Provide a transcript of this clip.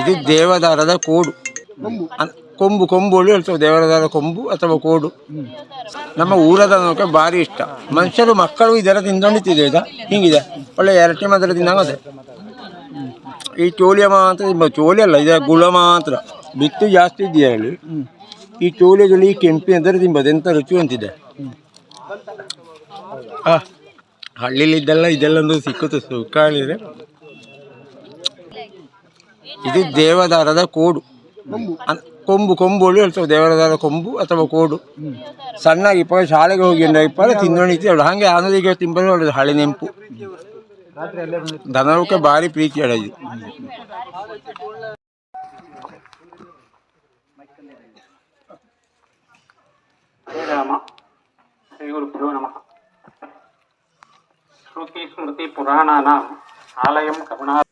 ಇದು ದೇವದಾರದ ಕೋಡು. ಅನ್- ಕೊಂಬು ಕೊಂಬುಗಳು ಹೇಳ್ತೇವೆ ದೇವರದಾರ ಕೊಂಬು ಅಥವಾ ಕೋಡು. ನಮ್ಮ ಊರದ ನೋಕೆ ಭಾರಿ ಇಷ್ಟ. ಮನುಷ್ಯರು ಮಕ್ಕಳು ಇದರ ತಿಂದೊಂಡಿತ್ತಿದೆ ಇದು ಹಿಂಗಿದೆ. ಒಳ್ಳೆ ಎರಟೆ ಮಾತ್ರ ತಿನ್ನಂಗದೆ ಈ ಚೋಲಿಯ ಮಾತ್ರ ತಿನ್ಬೋದು ಚೋಳಿ ಅಲ್ಲ ಇದರ ಗುಳ ಮಾತ್ರ. ಬಿತ್ತು ಜಾಸ್ತಿ ಇದೆಯಾ ಹೇಳಿ. ಈ ಚೋಳಿಗಳು ಈ ಕೆಂಪಿ ಅಂದರೆ ತಿನ್ಬೋದು ಎಂಥ ರುಚಿ ಅಂತಿದೆ. ಆ ಹಳ್ಳಿಲಿ ಇದೆಲ್ಲ ಇದೆಲ್ಲ ಒಂದು ಸಿಕ್ಕುತ್ತೆ ಸುಖ ಹೇಳಿದ್ರೆ. ಇದು ದೇವದಾರದ ಕೋಡು. ಅನ್- ಕೊಂಬು ಕೊಂಬುಗಳು ಹೇಳ್ತವೆ ಕೊಂಬು ಅಥವಾ ಕೋಡು. ಸಣ್ಣಗೆ ಇಪ್ಪ ಶಾಲೆಗೆ ಹೋಗಿ ಇಪ್ಪ ತಿನ್ನೋಣ ಅವಳು ಹಾಗೆ ಆನಂದಿಗೆ ತಿಂಬಲು ಅವಳು ಹಳೆ ನೆಂಪು. ದನಕ್ಕೆ ಭಾರಿ ಪ್ರೀತಿ ಗುರುಭ್ಯೋ ನಮಃ. ಶ್ರುತಿ ಸ್ಮೃತಿ ಪುರಾಣಾನಾಂ. ಆಲಯಂ ಕರುಣಾ